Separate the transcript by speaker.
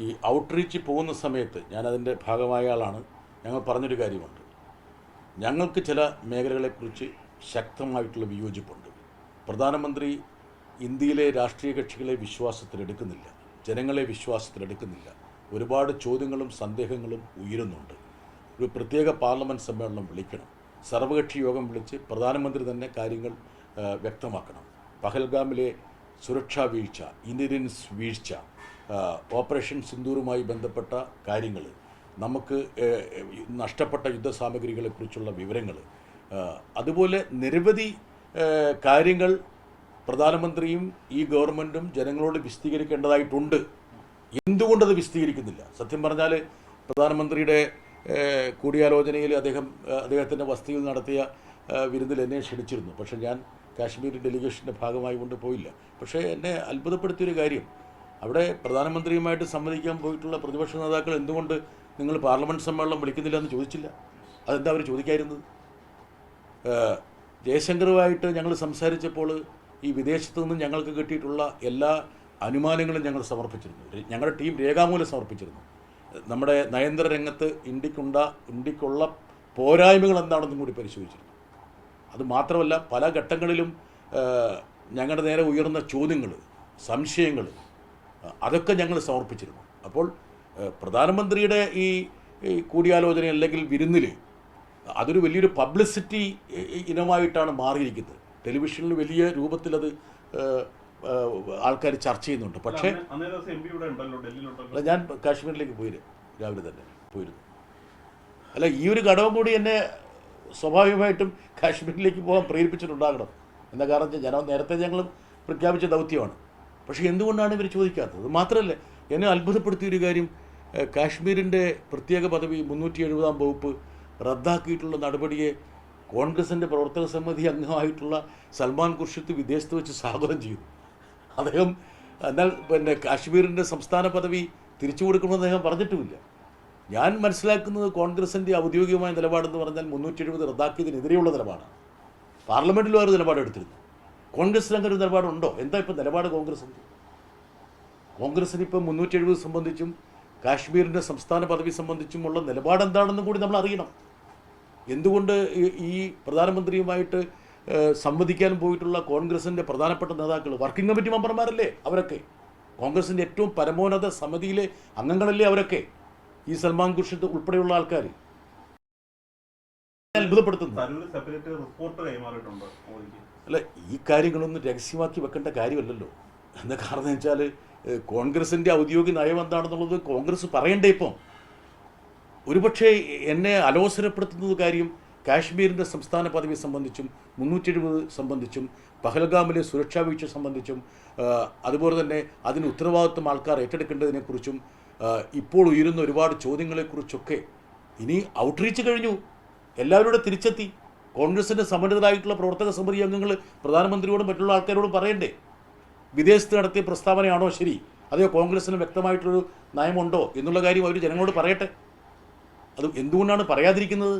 Speaker 1: ഈ ഔട്ട്റീച്ച് പോകുന്ന സമയത്ത് ഞാനതിന്റെ ഭാഗമായ ആളാണ്. ഞങ്ങൾ പറഞ്ഞൊരു കാര്യമുണ്ട്. ഞങ്ങൾക്ക് ചില മേഖലകളെക്കുറിച്ച് ശക്തമായിട്ടുള്ള വിയോജിപ്പുണ്ട്. പ്രധാനമന്ത്രി ഇന്ത്യയിലെ രാഷ്ട്രീയ കക്ഷികളെ വിശ്വാസത്തിലെടുക്കുന്നില്ല. ജനങ്ങളെ വിശ്വാസത്തിലെടുക്കുന്നില്ല. ഒരുപാട് ചോദ്യങ്ങളും സന്ദേഹങ്ങളും ഉയരുന്നുണ്ട്. ഒരു പ്രത്യേക പാർലമെന്റ് സമ്മേളനം വിളിക്കണം. സർവകക്ഷി യോഗം വിളിച്ച് പ്രധാനമന്ത്രി തന്നെ കാര്യങ്ങൾ വ്യക്തമാക്കണം. പഹൽഗാമിലെ സുരക്ഷാ വീഴ്ച ഇന്റലിജൻസ് വീഴ്ച ഓപ്പറേഷൻ സിന്ദൂറുമായി ബന്ധപ്പെട്ട കാര്യങ്ങൾ നമുക്ക് നഷ്ടപ്പെട്ട നഷ്ടപ്പെട്ട യുദ്ധസാമഗ്രികളെക്കുറിച്ചുള്ള വിവരങ്ങൾ അതുപോലെ നിരവധി കാര്യങ്ങൾ പ്രധാനമന്ത്രിയും ഈ ഗവൺമെന്റും ജനങ്ങളോട് വിശദീകരിക്കേണ്ടതായിട്ടുണ്ട്. എന്തുകൊണ്ടത് വിശദീകരിക്കുന്നില്ല? സത്യം പറഞ്ഞാൽ പ്രധാനമന്ത്രിയുടെ കൂടിയാലോചനയിൽ അദ്ദേഹം അദ്ദേഹത്തിന്റെ വസതിയിൽ നടത്തിയ വിരുന്നിൽ എന്നെ ക്ഷണിച്ചിരുന്നു. പക്ഷേ ഞാൻ കാശ്മീർ ഡെലിഗേഷന്റെ ഭാഗമായി കൊണ്ട് പോയില്ല. പക്ഷേ എന്നെ അത്ഭുതപ്പെടുത്തിയൊരു കാര്യം. അവിടെ പ്രധാനമന്ത്രിയുമായിട്ട് സംവദിക്കാൻ പോയിട്ടുള്ള പ്രതിപക്ഷ നേതാക്കൾ എന്തുകൊണ്ട് നിങ്ങൾ പാർലമെന്റ് സമ്മേളനം വിളിക്കുന്നില്ല എന്ന് ചോദിച്ചില്ല? അതെന്താ അവർ ചോദിക്കായിരുന്നത്? ജയശങ്കറുമായിട്ട് ഞങ്ങൾ സംസാരിച്ചപ്പോൾ ഈ വിദേശത്തു നിന്നും ഞങ്ങൾക്ക് കിട്ടിയിട്ടുള്ള എല്ലാ അനുമാനങ്ങളും ഞങ്ങൾ സമർപ്പിച്ചിരുന്നു. ഞങ്ങളുടെ ടീം രേഖാമൂലം സമർപ്പിച്ചിരുന്നു. നമ്മുടെ നയന്ത്ര രംഗത്ത് ഇന്ത്യക്കുണ്ട ഇന്ത്യക്കുള്ള പോരായ്മകൾ എന്താണെന്നും കൂടി പരിശോധിച്ചിരുന്നു. അത് മാത്രമല്ല പല ഘട്ടങ്ങളിലും ഞങ്ങളുടെ നേരെ ഉയർന്ന ചോദ്യങ്ങൾ സംശയങ്ങൾ അതൊക്കെ ഞങ്ങൾ സമർപ്പിച്ചിരുന്നു. അപ്പോൾ പ്രധാനമന്ത്രിയുടെ ഈ കൂടിയാലോചന അല്ലെങ്കിൽ വിരുന്നിൽ അതൊരു വലിയൊരു പബ്ലിസിറ്റി ഇനമായിട്ടാണ് മാറിയിരിക്കുന്നത്. ടെലിവിഷനിൽ വലിയ രൂപത്തിൽ അത് ആൾക്കാർ ചർച്ച ചെയ്യുന്നുണ്ട്. പക്ഷേ അല്ല ഞാൻ കാശ്മീരിലേക്ക് പോയിരുന്നു രാവിലെ തന്നെ പോയിരുന്നു. അല്ല ഈ ഒരു ഘടകം കൂടി എന്നെ സ്വാഭാവികമായിട്ടും കാശ്മീരിലേക്ക് പോകാൻ പ്രേരിപ്പിച്ചിട്ടുണ്ടാകണം. എന്ന കാരണം വെച്ചാൽ ഞാൻ നേരത്തെ ഞങ്ങൾ പ്രഖ്യാപിച്ച ദൗത്യമാണ്. പക്ഷേ എന്തുകൊണ്ടാണ് ഇവർ ചോദിക്കാത്തത്? മാത്രമല്ല എന്നെ അത്ഭുതപ്പെടുത്തിയൊരു കാര്യം കാശ്മീരിന്റെ പ്രത്യേക പദവി മുന്നൂറ്റി എഴുപതാം വകുപ്പ് റദ്ദാക്കിയിട്ടുള്ള നടപടിയെ കോൺഗ്രസിന്റെ പ്രവർത്തക സമിതി അംഗമായിട്ടുള്ള സൽമാൻ ഖുർഷിത്ത് വിദേശത്ത് വെച്ച് സ്വാഗതം ചെയ്തു. അദ്ദേഹം എന്നാൽ പിന്നെ കാശ്മീരിന്റെ സംസ്ഥാന പദവി തിരിച്ചു കൊടുക്കണമെന്ന് അദ്ദേഹം പറഞ്ഞിട്ടുമില്ല. ഞാൻ മനസ്സിലാക്കുന്നത് കോൺഗ്രസിന്റെ ഔദ്യോഗികമായ നിലപാടെന്ന് പറഞ്ഞാൽ മുന്നൂറ്റി എഴുപത് റദ്ദാക്കിയതിനെതിരെയുള്ള നിലപാടാണ്. പാർലമെന്റിലും വേറെ നിലപാടെടുത്തിരുന്നു കോൺഗ്രസിന് അങ്ങനെ ഒരു നിലപാടുണ്ടോ? എന്താ ഇപ്പം നിലപാട് കോൺഗ്രസിന്റെ കോൺഗ്രസിന് ഇപ്പം മുന്നൂറ്റി എഴുപത് സംബന്ധിച്ചും കാശ്മീരിന്റെ സംസ്ഥാന പദവി സംബന്ധിച്ചുമുള്ള നിലപാട് എന്താണെന്നും കൂടി നമ്മൾ അറിയണം. എന്തുകൊണ്ട് ഈ പ്രധാനമന്ത്രിയുമായിട്ട് സംവദിക്കാൻ പോയിട്ടുള്ള കോൺഗ്രസിന്റെ പ്രധാനപ്പെട്ട നേതാക്കൾ വർക്കിംഗ് കമ്മിറ്റി മെമ്പർമാരല്ലേ അവരൊക്കെ? കോൺഗ്രസിന്റെ ഏറ്റവും പരമോന്നത സമിതിയിലെ അംഗങ്ങളല്ലേ അവരൊക്കെ? ഈ സൽമാൻ ഖുർഷിദ് ഉൾപ്പെടെയുള്ള ആൾക്കാർ അത്ഭുതപ്പെടുത്തുന്നു.
Speaker 2: തരൂര് സെപ്പറേറ്റ് റിപ്പോർട്ട് കൈമാറിയിട്ടുണ്ട് മോദിക്ക്.
Speaker 1: അല്ല ഈ കാര്യങ്ങളൊന്നും രഹസ്യമാക്കി വെക്കേണ്ട കാര്യമല്ലല്ലോ. എന്താ കാരണം വെച്ചാൽ കോൺഗ്രസിന്റെ ഔദ്യോഗിക നയം എന്താണെന്നുള്ളത് കോൺഗ്രസ് പറയണ്ടേ ഇപ്പം. ഒരുപക്ഷെ എന്നെ അലോസരപ്പെടുത്തുന്നത് കാര്യം കാശ്മീരിന്റെ സംസ്ഥാന പദവി സംബന്ധിച്ചും മുന്നൂറ്റി എഴുപത് സംബന്ധിച്ചും പഹൽഗാമിലെ സുരക്ഷാ വീഴ്ച സംബന്ധിച്ചും അതുപോലെ തന്നെ അതിന് ഉത്തരവാദിത്വം ആൾക്കാർ ഏറ്റെടുക്കേണ്ടതിനെക്കുറിച്ചും ഇപ്പോൾ ഉയരുന്ന ഒരുപാട് ചോദ്യങ്ങളെക്കുറിച്ചൊക്കെ ഇനി ഔട്ട്റീച്ച് കഴിഞ്ഞു. എല്ലാവരും തിരിച്ചെത്തി. കോൺഗ്രസിന്റെ സമന്വിതരായിട്ടുള്ള പ്രവർത്തക സമിതി അംഗങ്ങൾ പ്രധാനമന്ത്രിയോടും മറ്റുള്ള ആൾക്കാരോടും പറയണ്ടേ? വിദേശത്ത് നടത്തിയ പ്രസ്താവനയാണോ ശരി? അതെയോ കോൺഗ്രസിന് വ്യക്തമായിട്ടൊരു നയമുണ്ടോ എന്നുള്ള കാര്യം അവർ ജനങ്ങളോട് പറയട്ടെ? അത് എന്തുകൊണ്ടാണ് പറയാതിരിക്കുന്നത്?